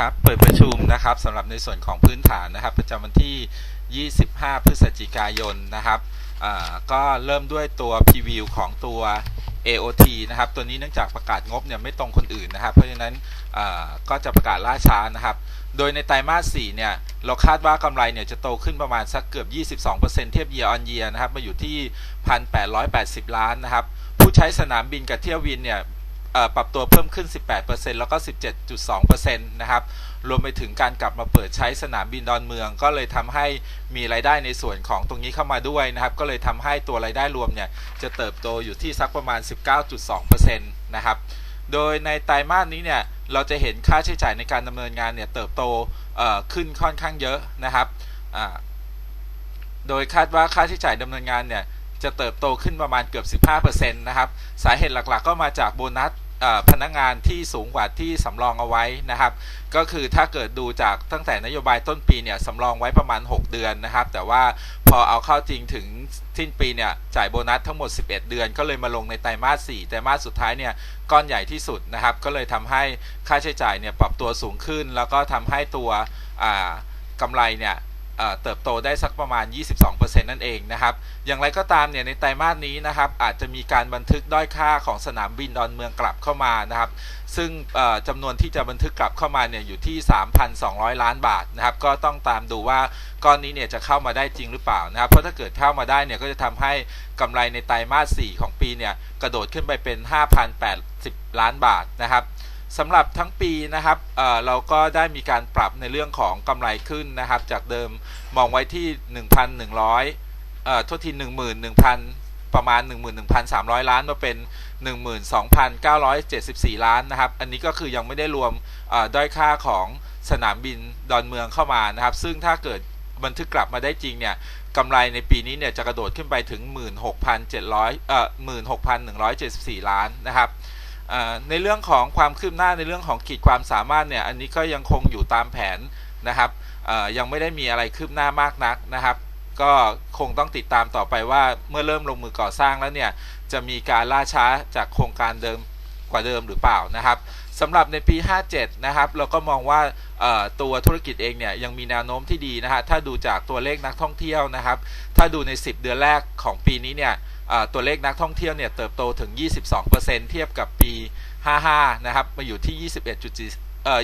ครับเปิดประชุมนะครับสำหรับในส่วนของพื้นฐานนะครับ ประจำวันที่ 25 พฤศจิกายนนะครับก็เริ่มด้วยตัวพรีวิวของตัว AOT นะครับ ตัวนี้เนื่องจากประกาศงบเนี่ยไม่ตรงคนอื่นนะครับ เพราะฉะนั้นก็จะประกาศล่าช้านะครับ โดยในไตรมาส 4 เนี่ยเราคาดว่ากำไรเนี่ยจะโตขึ้นประมาณสักเกือบ 22%เทียบ year on year นะครับ มาอยู่ที่ 1,880 ล้านนะครับ ผู้ใช้สนามบินกับเที่ยวบินเนี่ย ปรับตัวเพิ่มขึ้น 18%แล้วก็ 17.2%นะครับ รวมไปถึงการกลับมาเปิดใช้สนามบินดอนเมือง ก็เลยทำให้มีรายได้ในส่วนของตรงนี้เข้ามาด้วยนะครับ ก็เลยทำให้ตัวรายได้รวมเนี่ยจะเติบโตอยู่ที่สักประมาณ 19.2%นะครับ โดยในไตรมาสนี้เนี่ยเราจะเห็นค่าใช้จ่ายในการดำเนินงานเนี่ยเติบโตขึ้นค่อนข้างเยอะนะครับ โดยคาดว่าค่าใช้จ่ายดำเนินงานเนี่ย จะเติบโตขึ้นประมาณเกือบ 15%นะครับ สาเหตุหลักๆ ก็มาจากโบนัสพนักงานที่สูงกว่าที่สำรองเอาไว้นะครับ ก็คือถ้าเกิดดูจากตั้งแต่นโยบายต้นปีเนี่ยสำรองไว้ประมาณ 6 เดือนนะครับ แต่ว่าพอเอาเข้าจริงถึงสิ้นปีเนี่ยจ่ายโบนัสทั้งหมด 11 เดือน ก็เลยมาลงในไตรมาส4ไตรมาสสุดท้ายเนี่ยก้อนใหญ่ที่สุดนะครับ ก็เลยทำให้ค่าใช้จ่ายเนี่ยปรับตัวสูงขึ้น แล้วก็ทำให้ตัวอ่ากำไรเนี่ย เติบโตได้สักประมาณ 22%นั่นเองนะครับ อย่างไรก็ตามเนี่ยในไตรมาสนี้นะครับอาจจะมีการบันทึกด้อยค่าของสนามบินดอนเมืองกลับเข้ามานะครับ ซึ่งเอ่อจำนวนที่จะบันทึกกลับเข้ามาเนี่ยอยู่ที่ 3,200 ล้านบาทนะครับ ก็ต้องตามดูว่าก้อนนี้เนี่ยจะเข้ามาได้จริงหรือเปล่านะครับ เพราะถ้าเกิดเข้ามาได้เนี่ยก็จะทำให้กำไรในไตรมาส 4 ของปีเนี่ยกระโดดขึ้นไปเป็น 5,080 ล้านบาทนะครับ สำหรับทั้งปีนะครับเเราก็ได้มีการปรับในเรื่องของกำไรขึ้นนะครับ จากเดิมมองไว้ที่ 1,100เอ่อทษทีหนึ่งหมื่นหนึ่งพันประมาณ 11,300 ล้านมาเป็น 12,974 ล้านนะครับ อันนี้ก็คือยังไม่ได้รวมด้อยค่าของสนามบินดอนเมืองเข้ามานะครับ ซึ่งถ้าเกิดบันทึกกลับมาได้จริงเนี่ยกำไรในปีนี้เนี่ยจะกระโดดขึ้นไปถึง 16,700เอ่อ16,174 ล้านนะครับ ในเรื่องของความคืบหน้าในเรื่องของขีดความสามารถเนี่ยอันนี้ก็ยังคงอยู่ตามแผนนะครับยังไม่ได้มีอะไรคืบหน้ามากนักนะครับ ก็คงต้องติดตามต่อไปว่าเมื่อเริ่มลงมือก่อสร้างแล้วเนี่ยจะมีการล่าช้าจากโครงการเดิมกว่าเดิมหรือเปล่านะครับ สำหรับในปี 57 นะครับ เราก็มองว่าตัวธุรกิจเองเนี่ยยังมีแนวโน้มที่ดีนะฮะถ้าดูจากตัวเลขนักท่องเที่ยวนะครับ ถ้าดูใน 10 เดือนแรกของปีนี้เนี่ยตัวเลขนักท่องเที่ยวเนี่ยเติบโตถึง 22%เทียบกับปี 55 นะครับ มาอยู่ที่ 21.4เอ่อ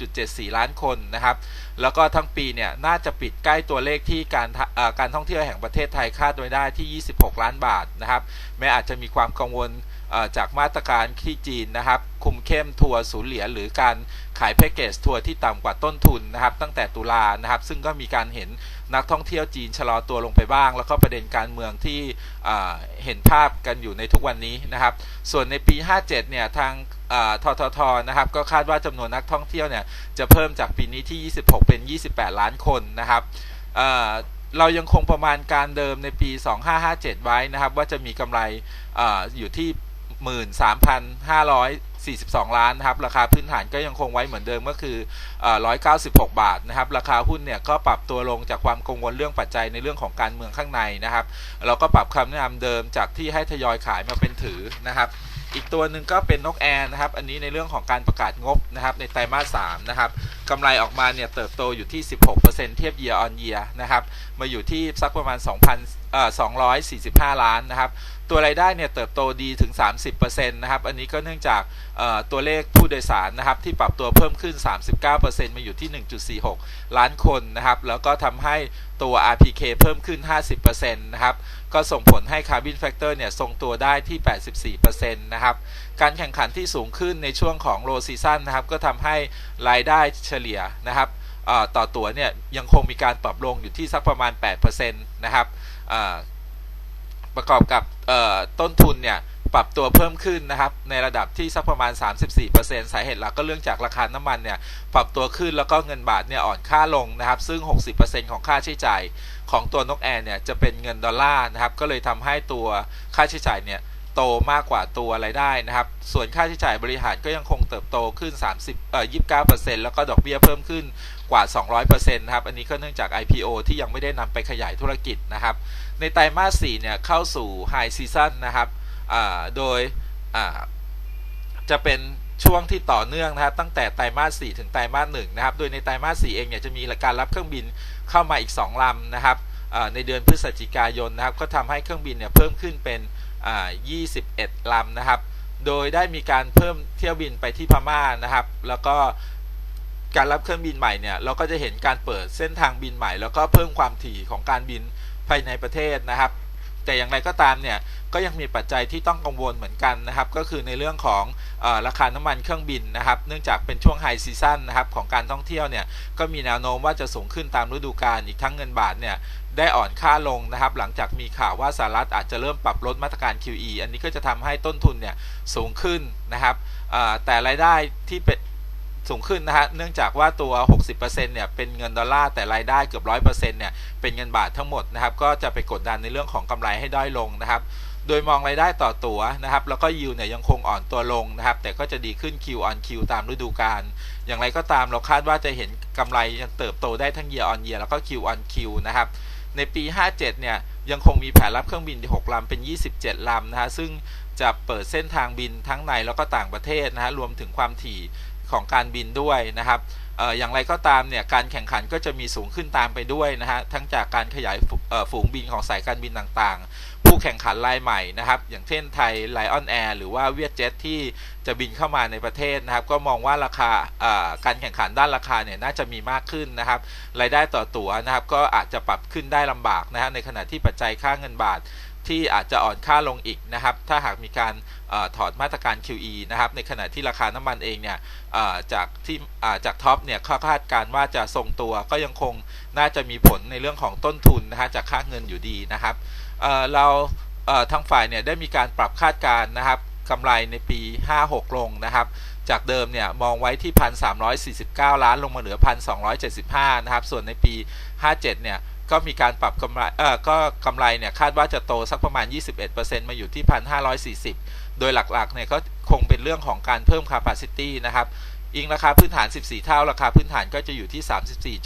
21.74 ล้านคนนะครับ แล้วก็ทั้งปีเนี่ยน่าจะปิดใกล้ตัวเลขที่การการท่องเที่ยวแห่งประเทศไทยคาดไว้ได้ที่ 26 ล้านบาทนะครับ แม้อาจจะมีความกังวล จากมาตรการที่จีนนะครับ คุมเข้มทัวร์ศูนย์เหรียญหรือการขายแพ็กเกจทัวร์ที่ต่ำกว่าต้นทุนนะครับ ตั้งแต่ตุลานะครับ ซึ่งก็มีการเห็นนักท่องเที่ยวจีนชะลอตัวลงไปบ้าง แล้วก็ประเด็นการเมืองที่เห็นภาพกันอยู่ในทุกวันนี้นะครับ ส่วนในปี 57 เนี่ยทางทททนะครับ ก็คาดว่าจำนวนนักท่องเที่ยวเนี่ยจะเพิ่มจากปีนี้ที่ 26 เป็น 28 ล้านคนนะครับเรายังคงประมาณการเดิมในปี 2557 ไว้นะครับ ว่าจะมีกำไรออยู่ที่ 13,542 ล้านนะครับ ราคาพื้นฐานก็ยังคงไว้เหมือนเดิมก็คือเอ่อ196 บาทนะครับ ราคาหุ้นเนี่ยก็ปรับตัวลงจากความกังวลเรื่องปัจจัยในเรื่องของการเมืองข้างในนะครับเราก็ปรับคำแนะนำเดิมจากที่ให้ทยอยขายมาเป็นถือนะครับอีกตัวหนึ่งก็เป็นนกแอร์นะครับ อันนี้ในเรื่องของการประกาศงบนะครับในไตรมาส3นะครับกำไรออกมาเนี่ยเติบโตอยู่ที่ 16%เทียบ year on year นะครับ มาอยู่ที่สักประมาณ2,000เอ่อ245 ล้านนะครับ ตัวรายได้เนี่ยเติบโตดีถึง 30%นะครับ อันนี้ก็เนื่องจากตัวเลขผู้โดยสารนะครับที่ปรับตัวเพิ่มขึ้น 39%มาอยู่ที่ 1.46 ล้านคนนะครับ แล้วก็ทำให้ตัว RPK เพิ่มขึ้น 50%นะครับ ก็ส่งผลให้ Carbon Factor เนี่ยทรงตัวได้ที่ 84%นะครับ การแข่งขันที่สูงขึ้นในช่วงของ Low Season นะครับ ก็ทำให้รายได้เฉลี่ยนะครับต่อตัวเนี่ยยังคงมีการปรับลงอยู่ที่สักประมาณ 8%นะครับ ประกอบกับต้นทุนเนี่ยปรับตัวเพิ่มขึ้นนะครับในระดับที่สักประมาณ 34%สาเหตุหลักก็เรื่องจากราคาน้ำมันเนี่ยปรับตัวขึ้นแล้วก็เงินบาทเนี่ยอ่อนค่าลงนะครับ ซึ่ง 60%ของค่าใช้จ่ายของตัวนกแอร์เนี่ยจะเป็นเงินดอลลาร์นะครับก็เลยทำให้ตัวค่าใช้จ่ายเนี่ย โตมากกว่าตัวรายได้นะครับ ส่วนค่าใช้จ่ายบริหารก็ยังคงเติบโตขึ้น 30เอ่อ29%แล้วก็ดอกเบี้ยเพิ่มขึ้นกว่า 200%นะครับ อันนี้ก็เนื่องจาก IPO ที่ยังไม่ได้นำไปขยายธุรกิจนะครับ ในไตรมาส4เนี่ยเข้าสู่ High Season นะครับอ่าโดยอ่าจะเป็นช่วงที่ต่อเนื่องนะครับตั้งแต่ไตรมาส 4 ถึงไตรมาส 1 นะครับ โดยในไตรมาส 4 เองเนี่ยจะมีการรับเครื่องบินเข้ามาอีก 2 ลำนะครับอ่อในเดือนพฤศจิกายนนะครับ ก็ทำให้เครื่องบินเนี่ยเพิ่มขึ้นเป็น 21ลำนะครับ โดยได้มีการเพิ่มเที่ยวบินไปที่พม่านะครับ แล้วก็การรับเครื่องบินใหม่เนี่ยเราก็จะเห็นการเปิดเส้นทางบินใหม่ แล้วก็เพิ่มความถี่ของการบินภายในประเทศนะครับ แต่อย่างไรก็ตามเนี่ยก็ยังมีปัจจัยที่ต้องกังวลเหมือนกันนะครับ ก็คือในเรื่องของอราคาน้ำมันเครื่องบินนะครับ เนื่องจากเป็นช่วงไฮซีซั่นนะครับของการท่องเที่ยวเนี่ยก็มีแนวโน้มว่าจะสูงขึ้นตามฤดูกาลอีกทั้งเงินบาทเนี่ยได้อ่อนค่าลงนะครับ หลังจากมีข่าวว่าสหรัฐอาจจะเริ่มปรับลดมาตรการ QE อันนี้ก็จะทำให้ต้นทุนเนี่ยสูงขึ้นนะครับแต่รายได้ที่เป็น สูงขึ้นนะฮะ เนื่องจากว่าตัว 60%เนี่ย เป็นเงินดอลลาร์ แต่รายได้เกือบ 100%เนี่ย เป็นเงินบาททั้งหมดนะครับ ก็จะไปกดดันในเรื่องของกำไรให้ด้อยลงนะครับ โดยมองรายได้ต่อตัวนะครับ แล้วก็ยิวเนี่ยยังคงอ่อนตัวลงนะครับ แต่ก็จะดีขึ้น Q on Q ตามฤดูกาล อย่างไรก็ตามเราคาดว่าจะเห็นกำไรยังเติบโตได้ทั้ง year on year แล้วก็ Q on Q นะครับ ในปี 57 เนี่ย ยังคงมีแผนรับเครื่องบิน 6ลำเป็น 27ลำนะฮะ ซึ่งจะเปิดเส้นทางบินทั้งในแล้วก็ต่างประเทศนะฮะ รวมถึงความถี่ ของการบินด้วยนะครับเอ่ออย่างไรก็ตามเนี่ยการแข่งขันก็จะมีสูงขึ้นตามไปด้วยนะฮะทั้งจากการขยายฝูงบินของสายการบินต่างๆ ผู้แข่งขันรายใหม่นะครับ อย่างเช่นไทยไลออนแอร์หรือว่าเวียดเจ็ตที่จะบินเข้ามาในประเทศนะครับ ก็มองว่าราคาการแข่งขันด้านราคาเนี่ยน่าจะมีมากขึ้นนะครับรายได้ต่อตั๋วนะครับ ก็อาจจะปรับขึ้นได้ลำบากนะฮะในขณะที่ปัจจัยค่าเงินบาท ที่อาจจะอ่อนค่าลงอีกนะครับ ถ้าหากมีการอถอดมาตรการ QE นะครับ ในขณะที่ราคาน้ำมันเองเนี่ยจากที่จากท็อปเนี่ยคาดการณ์ว่าจะทรงตัวก็ยังคงน่าจะมีผลในเรื่องของต้นทุนนะฮะจากค่าเงินอยู่ดีนะครับเเราเทางฝ่ายเนี่ยได้มีการปรับคาดการณ์นะครับกำไรในปี 56 ลงนะครับ จากเดิมเนี่ยมองไว้ที่ 1,349 ล้านลงมาเหลือ 1,275 นะครับ ส่วนในปี 57 เนี่ย ก็มีการปรับกำไรเอ่อก็กำไรเนี่ยคาดว่าจะโตสักประมาณ 21%มาอยู่ที่ 1,540 โดยหลักๆเนี่ยก็คงเป็นเรื่องของการเพิ่ม capacity นะครับอิงราคาพื้นฐาน 14 เท่า ราคาพื้นฐานก็จะอยู่ที่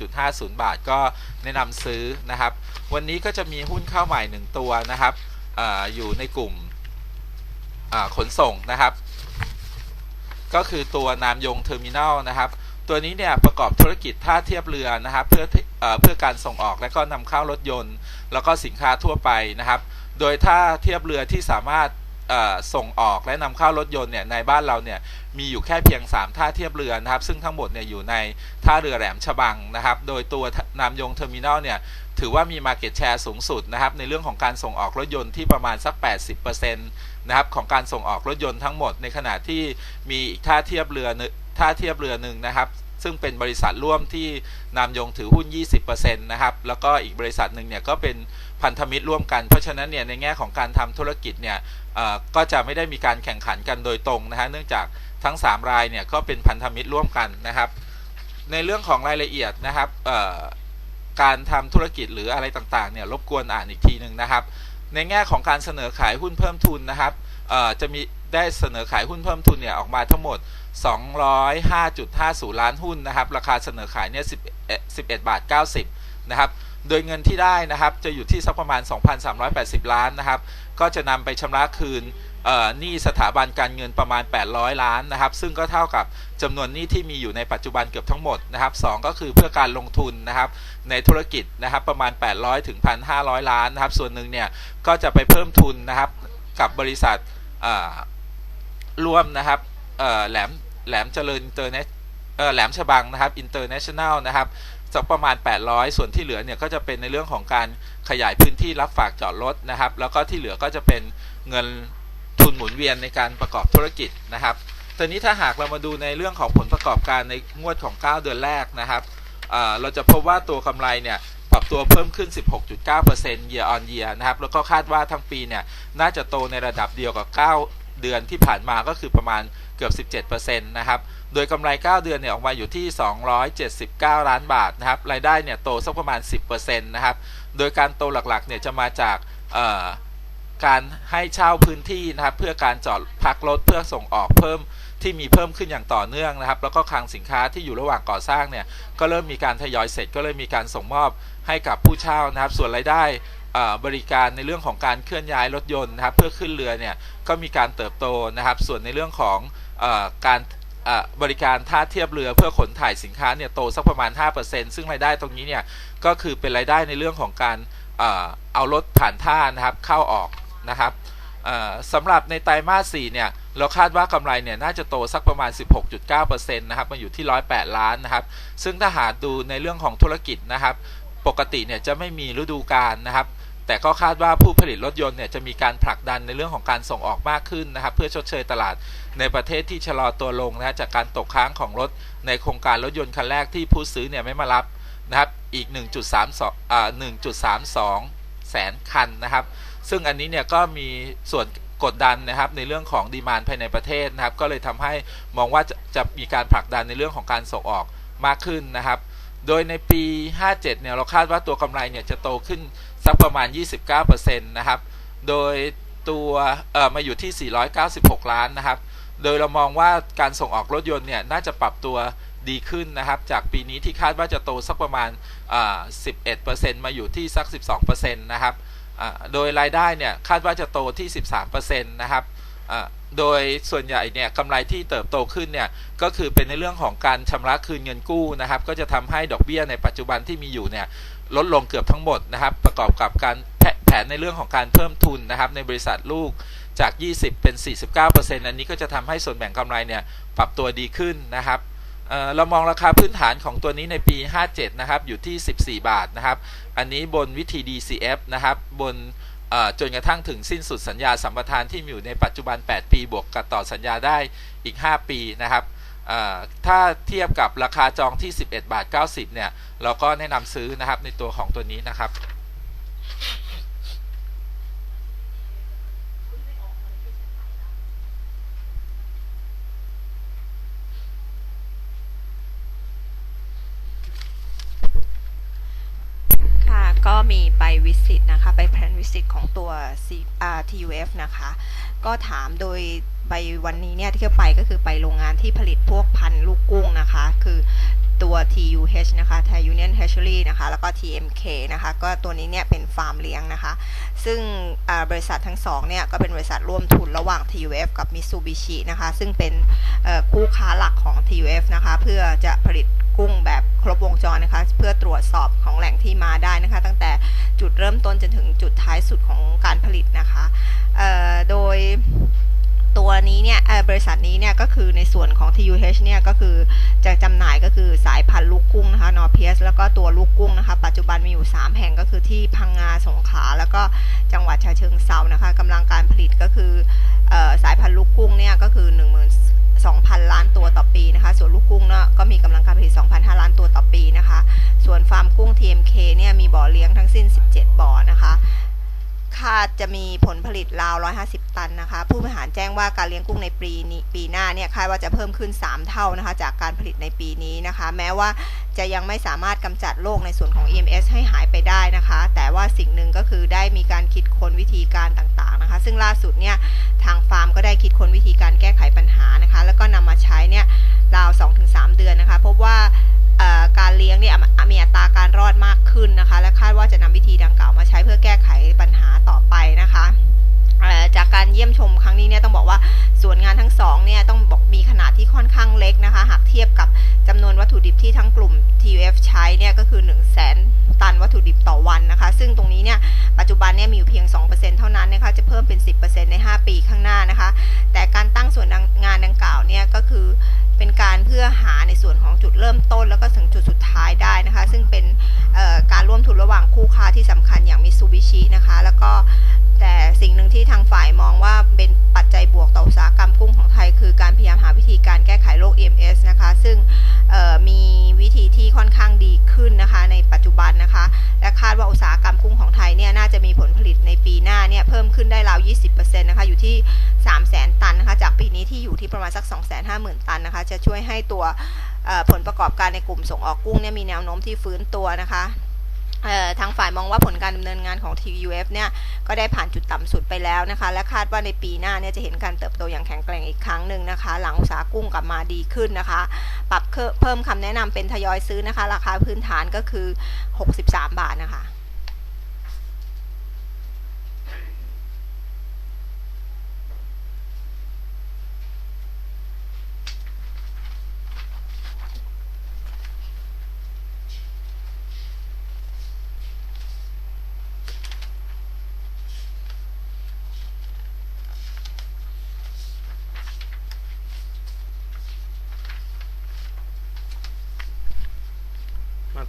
34.50 บาทก็แนะนำซื้อนะครับ วันนี้ก็จะมีหุ้นเข้าใหม่ 1 ตัวนะครับอออยู่ในกลุ่มอ่าขนส่งนะครับ ก็คือตัวนามยงเทอร์มินอลนะครับ ตัวนี้เนี่ยประกอบธุรกิจท่าเทียบเรือนะครับเพื่อเอเพื่อการส่งออกและก็นำเข้ารถยนต์ แล้วก็สินค้าทั่วไปนะครับ โดยท่าเทียบเรือที่สามารถส่งออกและนำเข้ารถยนต์เนี่ยในบ้านเราเนี่ยมีอยู่แค่เพียง 3 ท่าเทียบเรือนะครับ ซึ่งทั้งหมดเนี่ยอยู่ในท่าเรือแหลมฉบังนะครับ โดยตัวนามยงเทอร์มินอลเนี่ยถือว่ามี Market Share สูงสุดนะครับ ในเรื่องของการส่งออกรถยนต์ที่ประมาณสัก 80%นะครับของการส่งออกรถยนต์ทั้งหมดในขณะที่มีอีกท่าเทียบเรือ ท่าเทียบเรือหนึ่งนะครับ ซึ่งเป็นบริษัทร่วมที่นามยงถือหุ้น 20%นะครับ แล้วก็อีกบริษัทหนึ่งเนี่ยก็เป็นพันธมิตรร่วมกัน เพราะฉะนั้นเนี่ยในแง่ของการทำธุรกิจเนี่ยก็จะไม่ได้มีการแข่งขันกันโดยตรงนะฮะ เนื่องจากทั้ง 3 รายเนี่ยก็เป็นพันธมิตรร่วมกันนะครับ ในเรื่องของรายละเอียดนะครับการทำธุรกิจหรืออะไรต่างๆเนี่ยรบกวนอ่านอีกทีหนึ่งนะครับ ในแง่ของการเสนอขายหุ้นเพิ่มทุนนะครับจะมีได้เสนอขายหุ้นเพิ่มทุนเนี่ยออกมาทั้งหมด 205.50 ล้านหุ้นนะครับ ราคาเสนอขายเนี่ย11บาท 90 นะครับ โดยเงินที่ได้นะครับจะอยู่ที่สักประมาณ 2,380 ล้านนะครับ ก็จะนำไปชำระคืนหนี้สถาบันการเงินประมาณ 800 ล้านนะครับ ซึ่งก็เท่ากับจำนวนหนี้ที่มีอยู่ในปัจจุบันเกือบทั้งหมดนะครับสองก็คือเพื่อการลงทุนนะครับในธุรกิจนะครับประมาณ 800ถึง1,500 ล้านนะครับ ส่วนหนึ่งเนี่ยก็จะไปเพิ่มทุนนะครับกับบริษัทร่วมนะครับ แหลมแหลมเจริญอินเตอร์เนชเอ่อแหลมฉบังนะครับอินเตอร์เนชั่นแนลนะครับสักประมาณ 800 ส่วนที่เหลือเนี่ยก็จะเป็นในเรื่องของการขยายพื้นที่รับฝากจอดรถนะครับ แล้วก็ที่เหลือก็จะเป็นเงินทุนหมุนเวียนในการประกอบธุรกิจนะครับตอนนี้ถ้าหากเรามาดูในเรื่องของผลประกอบการในงวดของ 9 เดือนแรกนะครับเเราจะพบว่าตัวกำไรเนี่ยปรับตัวเพิ่มขึ้น 16.9% year on year นะครับ แล้วก็คาดว่าทั้งปีเนี่ยน่าจะโตในระดับเดียวกับ 9 เดือนที่ผ่านมาก็คือประมาณ เกือบ 17%นะครับ โดยกำไร 9 เดือนเนี่ยออกมาอยู่ที่ 279 ล้านบาทนะครับ รายได้เนี่ยโตสักประมาณ 10%นะครับ โดยการโตหลักๆเนี่ยจะมาจากการให้เช่าพื้นที่นะครับ เพื่อการจอดพักรถเพื่อส่งออกเพิ่มที่มีเพิ่มขึ้นอย่างต่อเนื่องนะครับ แล้วก็คลังสินค้าที่อยู่ระหว่างก่อสร้างเนี่ยก็เริ่มมีการทยอยเสร็จ ก็เลยมีการส่งมอบให้กับผู้เช่านะครับ ส่วนรายได้บริการในเรื่องของการเคลื่อนย้ายรถยนต์นะครับ เพื่อขึ้นเรือเนี่ยก็มีการเติบโตนะครับ ส่วนในเรื่องของ การบริการท่าเทียบเรือเพื่อขนถ่ายสินค้าเนี่ยโตสักประมาณ 5%ซึ่งรายได้ตรงนี้เนี่ยก็คือเป็นรายได้ในเรื่องของการเอารถผ่านท่านะครับเข้าออกนะครับสำหรับในไตรมาส 4 เนี่ยเราคาดว่ากำไรเนี่ยน่าจะโตสักประมาณ 16.9%นะครับมาอยู่ที่ 108 ล้านนะครับ ซึ่งถ้าหากดูในเรื่องของธุรกิจนะครับ ปกติเนี่ยจะไม่มีฤดูกาลนะครับ แต่ก็คาดว่าผู้ผลิตรถยนต์เนี่ยจะมีการผลักดันในเรื่องของการส่งออกมากขึ้นนะครับเพื่อชดเชยตลาดในประเทศที่ชะลอตัวลงนะฮะจากการตกค้างของรถในโครงการรถยนต์คันแรกที่ผู้ซื้อเนี่ยไม่มารับนะครับอีก 1.32อ่า1.32 แสนคันนะครับ ซึ่งอันนี้เนี่ยก็มีส่วนกดดันนะครับในเรื่องของดีมานภายในประเทศนะครับ ก็เลยทำให้มองว่าจะจะมีการผลักดันในเรื่องของการส่งออกมากขึ้นนะครับ โดยในปี 57 เนี่ยเราคาดว่าตัวกำไรเนี่ยจะโตขึ้น สักประมาณ 29%นะครับ โดยตัวเอ่อมาอยู่ที่ 496 ล้านนะครับ โดยเรามองว่าการส่งออกรถยนต์เนี่ยน่าจะปรับตัวดีขึ้นนะครับ จากปีนี้ที่คาดว่าจะโตสักประมาณอ่า11%มาอยู่ที่สัก 12%นะครับอ่าโดยรายได้เนี่ยคาดว่าจะโตที่ 13%นะครับอ่าโดยส่วนใหญ่เนี่ยกำไรที่เติบโตขึ้นเนี่ยก็คือเป็นในเรื่องของการชำระคืนเงินกู้นะครับ ก็จะทำให้ดอกเบี้ยในปัจจุบันที่มีอยู่เนี่ย ลดลงเกือบทั้งหมดนะครับ ประกอบกับการแผนในเรื่องของการเพิ่มทุนนะครับ ในบริษัทลูกจาก 20 เป็น 49%อันนี้ก็จะทำให้ส่วนแบ่งกำไรเนี่ยปรับตัวดีขึ้นนะครับเรามองราคาพื้นฐานของตัวนี้ในปี 57 นะครับ อยู่ที่ 14 บาทนะครับ อันนี้บนวิธี DCF นะครับ บนจนกระทั่งถึงสิ้นสุดสัญญาสัมปทานที่มีอยู่ในปัจจุบัน 8 ปี บวกกับต่อสัญญาได้อีก 5 ปีนะครับ ถ้าเทียบกับราคาจองที่ 11 บาท 90 เนี่ย เราก็แนะนำซื้อนะครับในตัวของตัวนี้นะครับค่ะก็มีไปวิสิตนะคะ ไปแพลนวิสิตของตัว C อ่า TUF นะคะ ก็ถามโดยไปวันนี้เนี่ยที่ไปก็คือไปโรงงานที่ผลิตพวกพันธุ์ลูกกุ้งนะคะ คือตัว TUH นะคะ Thai Union Hatchery นะคะ แล้วก็ TMK นะคะ ก็ตัวนี้เนี่ยเป็นฟาร์มเลี้ยงนะคะ ซึ่งบริษัททั้งสองเนี่ย ก็เป็นบริษัทร่วมทุนระหว่าง TUF กับ Mitsubishi นะคะ ซึ่งเป็นคู่ค้าหลักของ TUF นะคะ เพื่อจะผลิตกุ้งแบบครบวงจรนะคะ เพื่อตรวจสอบของแหล่งที่มาได้นะคะ ตั้งแต่จุดเริ่มต้นจนถึงจุดท้ายสุดของการผลิตนะคะ โดยตัวนี้เนี่ยเบริษัทนี้เนี่ยก็คือในส่วนของ TUH เนี่ยก็คือจะจำหน่ายก็คือสายพันธุ์ลูกกุ้งนะคะนอร์เพียสแล้วก็ตัวลูกกุ้งนะคะ ปัจจุบันมีอยู่ 3 แห่งก็คือที่พังงาสงขลาแล้วก็จังหวัดฉะเชิงเซานะคะกำลังการผลิตก็คือออสายพันธุ์ลูกกุ้งเนี่ยก็คือ 1 2 0 0 0 ล้านตัวต่อปีนะคะ ส่วนลูกกุ้งเนาะก็มีกำลังการผลิต 2,500 ล้านตัวต่อปีนะคะ ส่วนฟาร์มกุ้ง TMK เนี่ยมีบ่อเลี้ยงทั้งสิ้น 17 บ่อ คาดจะมีผลผลิตราว 150 ตันนะคะ ผู้บริหารแจ้งว่าการเลี้ยงกุ้งในปีนี้ปีหน้าเนี่ยคาดว่าจะเพิ่มขึ้น 3 เท่านะคะ จากการผลิตในปีนี้นะคะ แม้ว่าจะยังไม่สามารถกำจัดโรคในส่วนของ EMS ให้หายไปได้นะคะ แต่ว่าสิ่งหนึ่งก็คือได้มีการคิดค้นวิธีการต่างๆนะคะ ซึ่งล่าสุดเนี่ยทางฟาร์มก็ได้คิดค้นวิธีการแก้ไขปัญหานะคะ แล้วก็นำมาใช้เนี่ยราว 2-3 เดือนนะคะ พบว่า การเลี้ยงเนี่ยมีอัตราการรอดมากขึ้นนะคะ และคาดว่าจะนำวิธีดังกล่าวมาใช้เพื่อแก้ไขปัญหาต่อไปนะคะจากการเยี่ยมชมครั้งนี้เนี่ยต้องบอกว่าส่วนงานทั้งสองเนี่ยต้องบอกมีขนาดที่ค่อนข้างเล็กนะคะ หากเทียบกับจำนวนวัตถุดิบที่ทั้งกลุ่ม TUF ใช้เนี่ยก็คือ 1 0 0 0 0แสนตันวัตถุดิบต่อวันนะคะ ซึ่งตรงนี้เนี่ยปัจจุบันเนี่ยมีอยู่เพียง 2%เท่านั้นนะคะจะเพิ่มเป็น 10%ใน 5 ปีข้างหน้านะคะ แต่การตั้งส่วนงานดังกล่าวเนี่ยก็คือเป็นการเพื่อหาในส่วนของ เริ่มต้นแล้วก็ถึงจุดสุดท้ายได้นะคะ ซึ่งเป็นการร่วมทุนระหว่างคู่ค้าที่สำคัญอย่างมิ t ซูบิชินะคะ แล้วก็แต่สิ่งหนึ่งที่ทางฝ่ายมองว่าเป็นปัจจัยบวกต่ออุตสาหกรรมกุ้งของไทย คือการพยายามหาวิธีการแก้ไขโรค EMS นะคะ ซึ่งมีวิธีที่ค่อนข้างดีขึ้นนะคะในปัจจุบันนะคะ และคาดว่าอุตสาหกรรมกุ้งของไทยเนี่ยน่าจะมีผลผลิตในปีหน้าเนี่ยเพิ่มขึ้นได้ราว 20%นะคะอยู่ที่ 3 0 0 0 0 0 ตันนะคะจากปีนี้ที่อยู่ที่ประมาณสัก 250,000 ตันนะคะจะช่วยให้ตัว ผลประกอบการในกลุ่มส่งออกกุ้งเนี่ยมีแนวโน้มที่ฟื้นตัวนะคะทางฝ่ายมองว่าผลการดำเนินงานของ TUF เนี่ยก็ได้ผ่านจุดต่ำสุดไปแล้วนะคะ และคาดว่าในปีหน้าเนี่ยจะเห็นการเติบโตอย่างแข็งแกร่งอีกครั้งหนึ่งนะคะ หลังอุตสาหกุ้งกลับมาดีขึ้นนะคะ ปรับเพิ่มคำแนะนำเป็นทยอยซื้อนะคะ ราคาพื้นฐานก็คือ 63 บาทนะคะ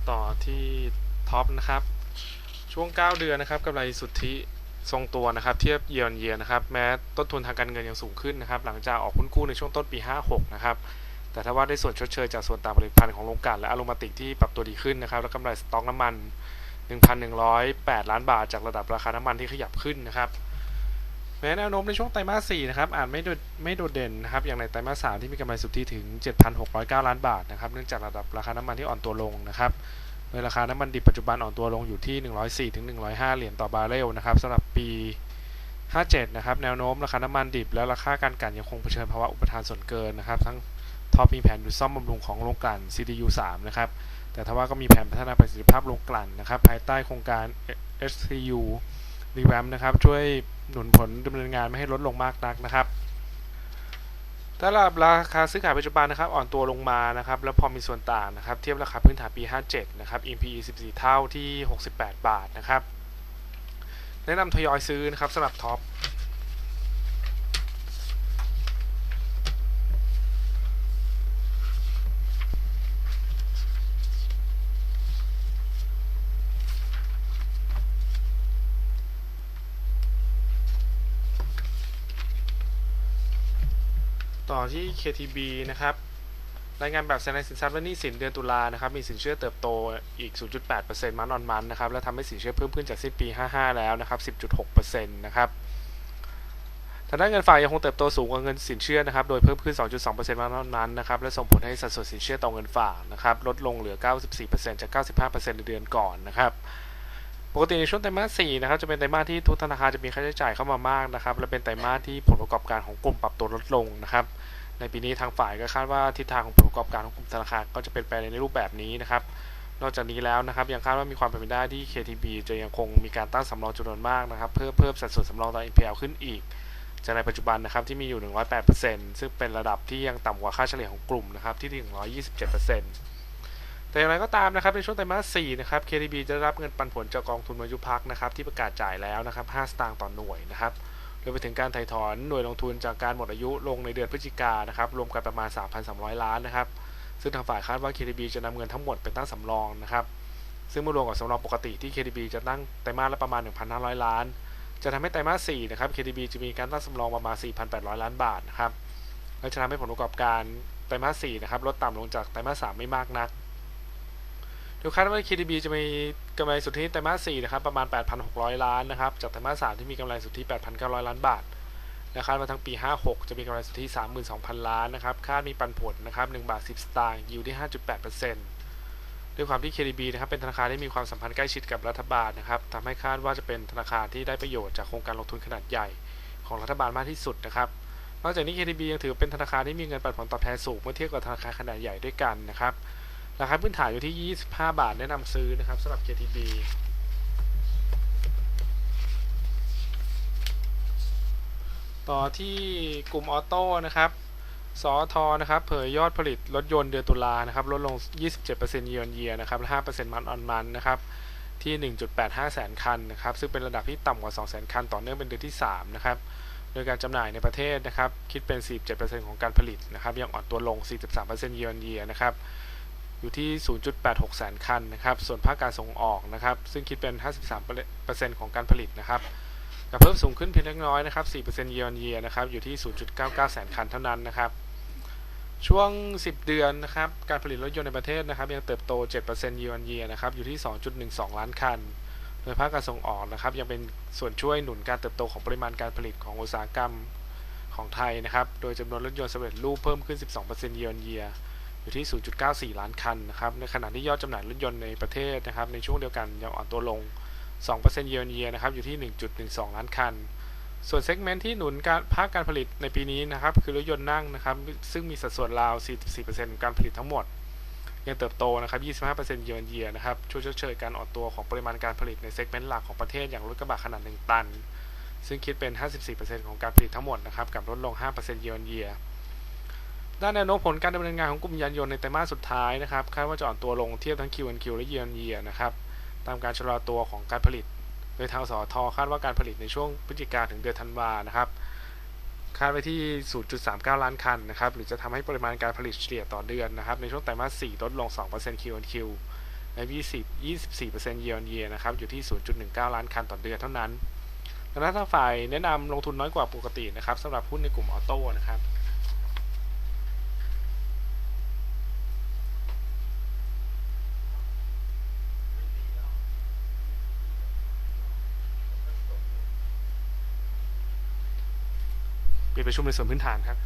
ต่อที่ท็อปนะครับ ช่วง 9 เดือนนะครับกำไรสุทธิทรงตัวนะครับ เทียบเยียร์เยียนะครับ แม้ต้นทุนทางการเงินยังสูงขึ้นนะครับ หลังจากออกหุ้นกู้ในช่วงต้นปี 56 นะครับ แต่ถ้าว่าได้ส่วนชดเชยจากส่วนต่างผลิตภัณฑ์ของโรงกลั่นและอโรมาติกที่ปรับตัวดีขึ้นนะครับ และกำไรสต็อกน้ำมัน 1,108 ล้านบาท จากระดับราคาน้ำมันที่ขยับขึ้นนะครับ แม้แนวโน้มในช่วงไตรมาส 4 นะครับอาจไม่โดดไม่โดดเด่นนะครับ อย่างในไตรมาส 3 ที่มีกำไรสุทธิถึง 7,609 ล้านบาทนะครับ เนื่องจากระดับราคาน้ำมันที่อ่อนตัวลงนะครับโดยราคาน้ำมันดิบปัจจุบันอ่อนตัวลงอยู่ที่ 104ถึง105 เหรียญต่อบาร์เรลนะครับสำหรับปี 57 นะครับ แนวโน้มราคาน้ำมันดิบ และราคาการกันยังคงเผชิญภาวะอุปทานส่วนเกินนะครับ ทั้งท็อปมีแผนหยุดซ่อมบำรุงของโรงกลั่น CDU 3 นะครับ แต่ทว่าก็มีแผนพัฒนาประสิทธิภาพโรงกลั่นนะครับ ภายใต้โครงการ SCU Revamp นะครับ ช่วยหนุนผลดำเนินงานไม่ให้ลดลงมากนักนะครับถ้าระดับราคาซื้อขายปัจจุบันนะครับอ่อนตัวลงมานะครับแล้วพอมีส่วนต่างนะครับเทียบราคาพื้นฐานปี 57 นะครับ MPE 14 เท่าที่ 68 บาทนะครับแนะนำทยอยซื้อนะครับสำหรับท็อป ต่อที่ KTB นะครับ รายงานแบบแสดงสินทรัพย์และหนี้สินเดือนตุลานะครับ มีสินเชื่อเติบโตอีก 0.8%มันออนมันนะครับ และทำให้สินเชื่อเพิ่มขึ้นจากสิ้นปี 55 แล้วนะครับ 10.6%นะครับทางด้านเงินฝากยังคงเติบโตสูงกว่าเงินสินเชื่อนะครับ โดยเพิ่มขึ้น 2.2%มันออนมันนะครับ และส่งผลให้สัดส่วนสินเชื่อต่อเงินฝากนะครับ ลดลงเหลือ 94%จาก 95%ในเดือนก่อนนะครับ ปกติในช่วงไตรมาส4นะครับจะเป็นไตรมาสที่ทุกธนาคารจะมีค่าใช้จ่ายเข้ามามากนะครับและเป็นไตรมาสที่ผลประกอบการของกลุ่มปรับตัวลดลงนะครับในปีนี้ทางฝ่ายก็คาดว่าทิศทางของผลประกอบการของกลุ่มธนาคารก็จะเป็นไปในรูปแบบนี้นะครับ นอกจากนี้แล้วนะครับยังคาดว่ามีความเป็นไปได้ที่ KTB จะยังคงมีการตั้งสำรองจำนวนมากนะครับ เพื่อเพิ่มสัดส่วนสำรองต่อ NPL ขึ้นอีก จากในปัจจุบันนะครับที่มีอยู่ 108%ซึ่งเป็นระดับที่ยังต่ำกว่าค่าเฉลี่ยของกลุ่มนะครับที่ถึง127% แต่อย่างไรก็ตามนะครับในช่วงไตรมาส4นะครับ KTB จะได้รับเงินปันผลจากกองทุนมายุพักนะครับที่ประกาศจ่ายแล้วนะครับ5สตางค์ต่อหน่วยนะครับรวมไปถึงการไถ่ถอนหน่วยลงทุนจากการหมดอายุลงในเดือนพฤศจิกายนนะครับรวมกันประมาณ 3,300 ล้านนะครับซึ่งทางฝ่ายคาดว่า KTB จะนำเงินทั้งหมดเป็นตั้งสำรองนะครับซึ่งเมื่อรวมกับสำรองปกติที่ KTB จะตั้งไตรมาสละประมาณ 1,500 ล้าน จะทำให้ไตรมาส4นะครับ KTB จะมีการตั้งสำรองประมาณ 4,800 ล้านบาทนะครับและจะทำให้ผลประกอบการไตรมาส4นะครับลดต่ำลงจากไตรมาส3ไม่มากนัก ดยคาดว่า KTB จะมีกำไรสุทธิไตรมาส4นะครับประมาณ 8,600 ล้านนะครับจากไตรมาส3ที่มีกำไรสุทธิ 8,900 ล้านบาทและคาดว่าทั้งปี 56 จะมีกำไรสุทธิ 32,000 ล้านนะครับคาดมีปันผลนะครับ1บาท 10 สตางค์ยิวที่ 5.8%ด้วยความที่ KTB นะครับเป็นธนาคารที่มีความสัมพันธ์ใกล้ชิดกับรัฐบาลนะครับทำให้คาดว่าจะเป็นธนาคารที่ได้ประโยชน์จากโครงการลงทุนขนาดใหญ่ของรัฐบาลมากที่สุดนะครับนอกจากนี้ KTB ยังถือเป็นธนาคารที่มีเงินปันผลตอบแทนสูงเมื่อเทียบกับธนาคารขนาดใหญ่ด้วยกันนะครับ ราคาพื้นฐานอยู่ที่ 25 บาทแนะนำซื้อนะครับสำหรับ KTB ต่อที่กลุ่มออโต้นะครับสอทอนะครับเผยยอดผลิตรถยนต์เดือนตุลานะครับลดลง 27%เยียร์เยียนะครับและ5%มันออนมันนะครับที่ 1.85 แสนคันนะครับซึ่งเป็นระดับที่ต่ำกว่า 2 แสนคันต่อเนื่องเป็นเดือนที่ 3 นะครับโดยการจำหน่ายในประเทศนะครับคิดเป็น 47%ของการผลิตนะครับยังอ่อนตัวลง 43%เยียร์เยียนะครับ อยู่ที่ 0.86 แสนคันนะครับ ส่วนภาคการส่งออกนะครับ ซึ่งคิดเป็น 53%ของการผลิตนะครับก็เพิ่มสูงขึ้นเพียงเล็กน้อยนะครับ 4% year on year นะครับ อยู่ที่ 0.99 แสนคันเท่านั้นนะครับ ช่วง 10 เดือนนะครับ การผลิตรถยนต์ในประเทศนะครับ ยังเติบโต 7% year on year นะครับ อยู่ที่ 2.12 ล้านคัน โดยภาคการส่งออกนะครับ ยังเป็นส่วนช่วยหนุนการเติบโตของปริมาณการผลิตของอุตสาหกรรมของไทยนะครับ โดยจำนวนรถยนต์สำเร็จรูปเพิ่มขึ้น 12% year on year อยู่ที่ 0.94 ล้านคันนะครับ ในขณะที่ยอดจำหน่ายรถยนต์ในประเทศนะครับ ในช่วงเดียวกันยังอ่อนตัวลง2% year on year นะครับ อยู่ที่ 1.12 ล้านคัน ส่วนเซกเมนต์ที่หนุนการภาคการผลิตในปีนี้นะครับ คือรถยนต์นั่งนะครับ ซึ่งมีสัดส่วนราว 44%ของการผลิตทั้งหมด ยังเติบโตนะครับ 25% year on year นะครับ ช่วยชดเชยการอ่อนตัวของปริมาณการผลิตในเซกเมนต์หลักของประเทศอย่างรถกระบะขนาด 1 ตัน ซึ่งคิดเป็น 54%ของการผลิตทั้งหมดนะครับ กับลดลง5% year on year ด้านแนวโน้มผลการดำเนินงานของกลุ่มยานยนต์ในไตรมาสสุดท้ายนะครับคาดว่าจะอ่อนตัวลงเทียบทั้ง Q&Q และ Year on Year นะครับตามการชะลอตัวของการผลิต โดยทางสอทอคาดว่าการผลิตในช่วงพฤศจิกาถึงเดือนธันวานะครับคาดไว้ที่ 0.39 ล้านคันนะครับหรือจะทำให้ปริมาณการผลิตเฉลี่ยต่อเดือนนะครับในช่วงไตรมาส 4 ลดลง 2% Q&Q ใน20 24% Year on Year นะครับอยู่ที่ 0.19 ล้านคันต่อเดือนเท่านั้นดังนั้นทางฝ่ายแนะนำลงทุนน้อยกว่าปกตินะครับสำหรับหุ้นในกลุ่มออโต้นะครับ ประชุมในส่วนพื้นฐานครับ